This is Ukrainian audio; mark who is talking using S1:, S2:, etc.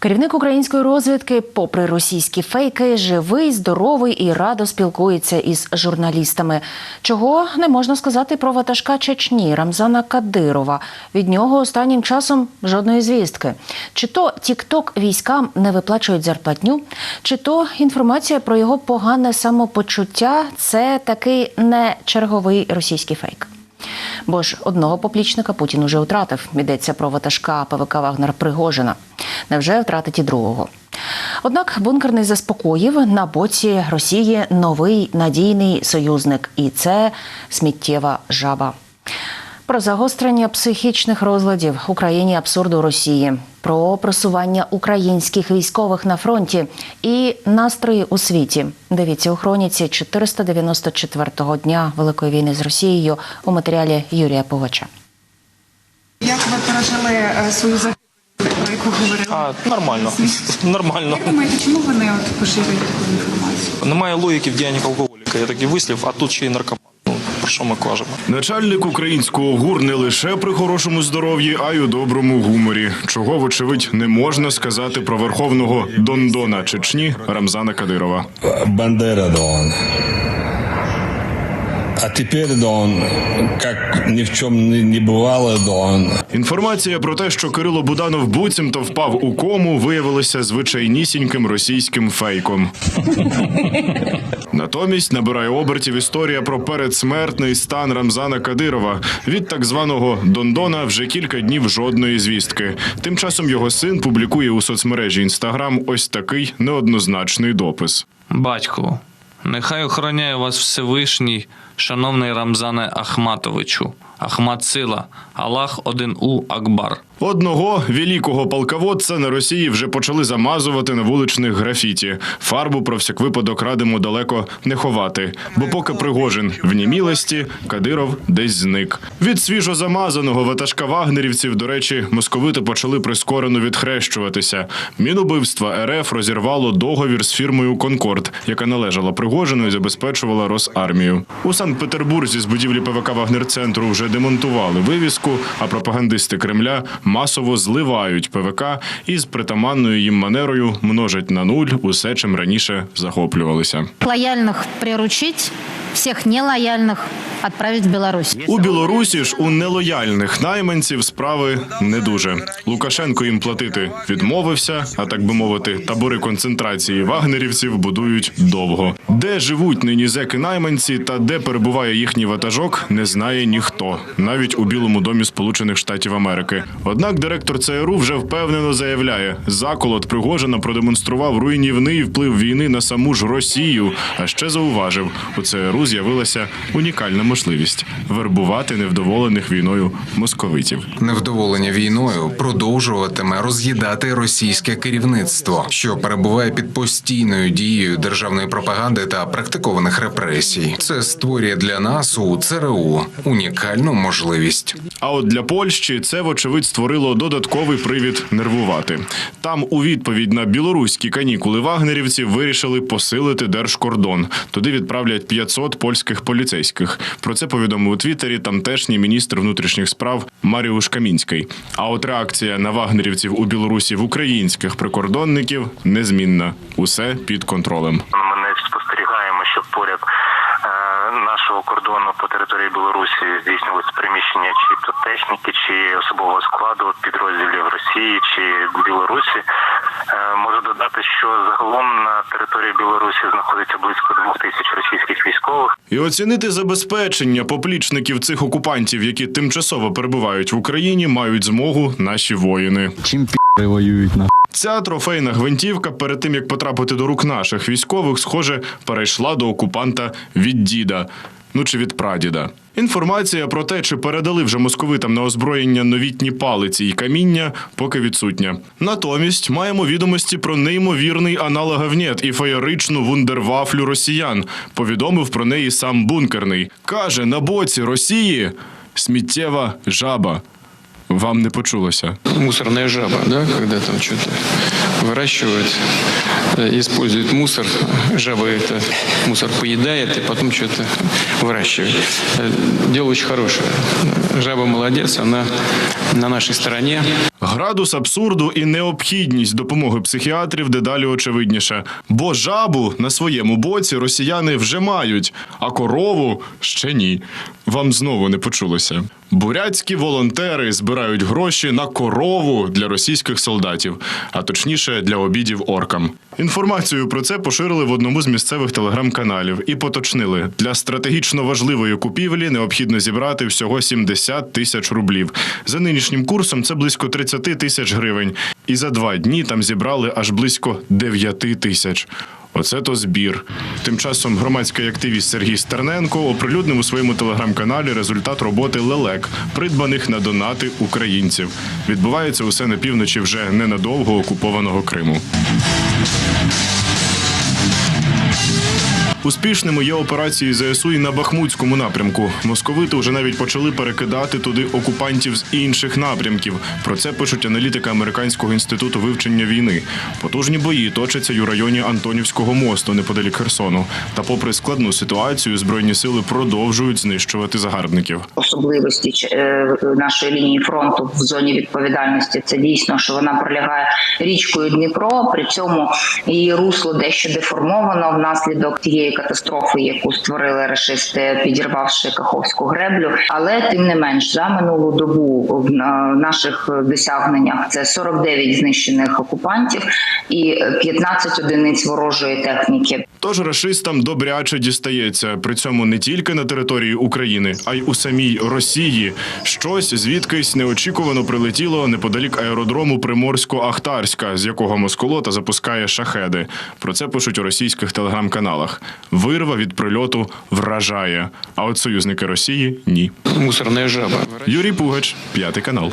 S1: Керівник української розвідки, попри російські фейки, живий, здоровий і радо спілкується із журналістами. Чого не можна сказати про ватажка Чечні Рамзана Кадирова. Від нього останнім часом жодної звістки. Чи то тікток військам не виплачують зарплатню, чи то інформація про його погане самопочуття це такий не черговий російський фейк. Бо ж одного поплічника Путін уже втратив. Йдеться про ватажка ПВК Вагнер Пригожина. Невже втратить і другого? Однак бункерний заспокоїв на боці Росії новий надійний союзник, і це сміттєва жаба. Про загострення психічних розладів Україні абсурду Росії, про просування українських військових на фронті і настрої у світі. Дивіться у хроніці 494-го дня Великої війни з Росією у матеріалі Юрія Повача.
S2: Як ви пережили е, свою загибель, про яку говорили?
S3: А, нормально. Нормально.
S2: Як думаєте, чому вони от поширюють таку інформацію?
S3: Немає логіки в діяннях алкоголіка. Я такий вислів, а тут ще й наркоман. Ну, про що ми кажемо?
S4: Начальник українського гур не лише при хорошому здоров'ї, а й у доброму гуморі. Чого, вочевидь, не можна сказати про верховного Дондона Чечні Рамзана Кадирова.
S5: Бандера Дон. А теперь Дон, как ни в чем не не бывало, Дон.
S4: Інформація про те, що Кирило Буданов буцімто впав у кому, виявилася звичайнісіньким російським фейком. Натомість набирає обертів історія про передсмертний стан Рамзана Кадирова. Від так званого Дондона вже кілька днів жодної звістки. Тим часом його син публікує у соцмережі Інстаграм ось такий неоднозначний допис.
S6: Батьку, нехай охороняє вас Всевишній, шановний Рамзане Ахматовичу. Ахмат сила, Аллах один у Акбар.
S4: Одного великого полководця на Росії вже почали замазувати на вуличних графіті. Фарбу про всяк випадок радимо далеко не ховати. Бо поки Пригожин в німілості, Кадиров десь зник. Від свіжо замазаного ватажка вагнерівців, до речі, московити почали прискорено відхрещуватися. Мінубивства РФ розірвало договір з фірмою Конкорд, яка належала Пригожину і забезпечувала Росармію. У Санкт-Петербурзі з будівлі ПВК Вагнер-центру вже демонтували вивіску, а пропагандисти Кремля масово зливають ПВК і з притаманною їм манерою множать на нуль усе, чим раніше захоплювалися.
S7: Лояльних приручить, всіх нелояльных отправить в Беларусь.
S4: У Білорусі ж у нелояльних найманців справи не дуже. Лукашенко їм платити відмовився, а так би мовити, табори концентрації вагнерівців будують довго. Де живуть нині зеки найманці та де перебуває їхній ватажок, не знає ніхто, навіть у Білому домі Сполучених Штатів Америки. Однак директор ЦРУ вже впевнено заявляє, заколот Пригожина продемонстрував руйнівний вплив війни на саму ж Росію. А ще зауважив, у ЦРУ з'явилася унікальна можливість вербувати невдоволених війною московитів.
S8: Невдоволення війною продовжуватиме роз'їдати російське керівництво, що перебуває під постійною дією державної пропаганди та практикованих репресій. Це створює для нас у ЦРУ унікальну можливість.
S4: А от для Польщі це, вочевидь, створило додатковий привід нервувати. Там, у відповідь на білоруські канікули вагнерівці, вирішили посилити держкордон. Туди відправлять 500 польських поліцейських. Про це повідомив у Твіттері тамтешній міністр внутрішніх справ Маріуш Камінський. А от реакція на вагнерівців у Білорусі в українських прикордонників незмінна. Усе під контролем.
S9: Ми не спостерігаємо, щоб поряд е, нашого кордону по території Білорусі здійснювалися переміщення чи то техніки, чи особового складу підрозділів Росії чи Білорусі. Е, можу додати, що загалом на території Білорусі знаходиться близько двох тисяч російських військових.
S4: І оцінити забезпечення поплічників цих окупантів, які тимчасово перебувають в Україні, мають змогу наші воїни.
S10: Чим пі***и воюють на
S4: Ця трофейна гвинтівка перед тим як потрапити до рук наших військових, схоже, перейшла до окупанта від діда. Ну чи від прадіда. Інформація про те, чи передали вже московитам на озброєння новітні палиці і каміння, поки відсутня. Натомість маємо відомості про неймовірний аналоговнєт і феєричну вундервафлю росіян. Повідомив про неї сам бункерний. Каже, на боці Росії сміттєва жаба Вам не почулося.
S11: мусорная жаба, да, когда там что-то выращивают, э, используют мусор, жаба это мусор поедает и потом что-то выращивает. Э, Дело очень хорошее. Жаба молодец, она на нашей стороне.
S4: Градус абсурду і необхідність допомоги психіатрів дедалі очевидніше. Бо жабу на своєму боці росіяни вже мають, а корову ще ні. Вам знову не почулося. Бурятські волонтери збирають гроші на корову для російських солдатів, а точніше для обідів оркам. Інформацію про це поширили в одному з місцевих телеграм-каналів і поточнили для стратегічно важливої купівлі необхідно зібрати всього 70 тисяч рублів. За нинішнім курсом це близько 30 тисяч гривень. І за два дні там зібрали аж близько 9 тисяч. Оце то збір. Тим часом громадський активіст Сергій Стерненко оприлюднив у своєму телеграм-каналі результат роботи лелек, придбаних на донати українців. Відбувається усе на півночі вже ненадовго окупованого Криму. Успішними є операції ЗСУ і на Бахмутському напрямку. Московити вже навіть почали перекидати туди окупантів з інших напрямків. Про це пишуть аналітики Американського інституту вивчення війни. Потужні бої точаться й у районі Антонівського мосту неподалік Херсону. Та, попри складну ситуацію, збройні сили продовжують знищувати загарбників.
S12: особливості е, нашої лінії фронту в зоні відповідальності. Це дійсно, що вона пролягає річкою Дніпро. При цьому її русло дещо деформовано внаслідок тієї катастрофи, яку створили рашисти, підірвавши Каховську греблю. Але тим не менш, за минулу добу в наших досягненнях це 49 знищених окупантів і 15 одиниць ворожої техніки.
S4: Тож рашистам добряче дістається. При цьому не тільки на території України, а й у самій Росії. Щось звідкись неочікувано прилетіло неподалік аеродрому Приморсько-Ахтарська, з якого Москолота запускає шахеди. Про це пишуть у російських телеграм-каналах. Вирва від прильоту вражає. А от союзники Росії ні.
S11: Мусорна жаба.
S4: Юрій Пугач, п'ятий канал.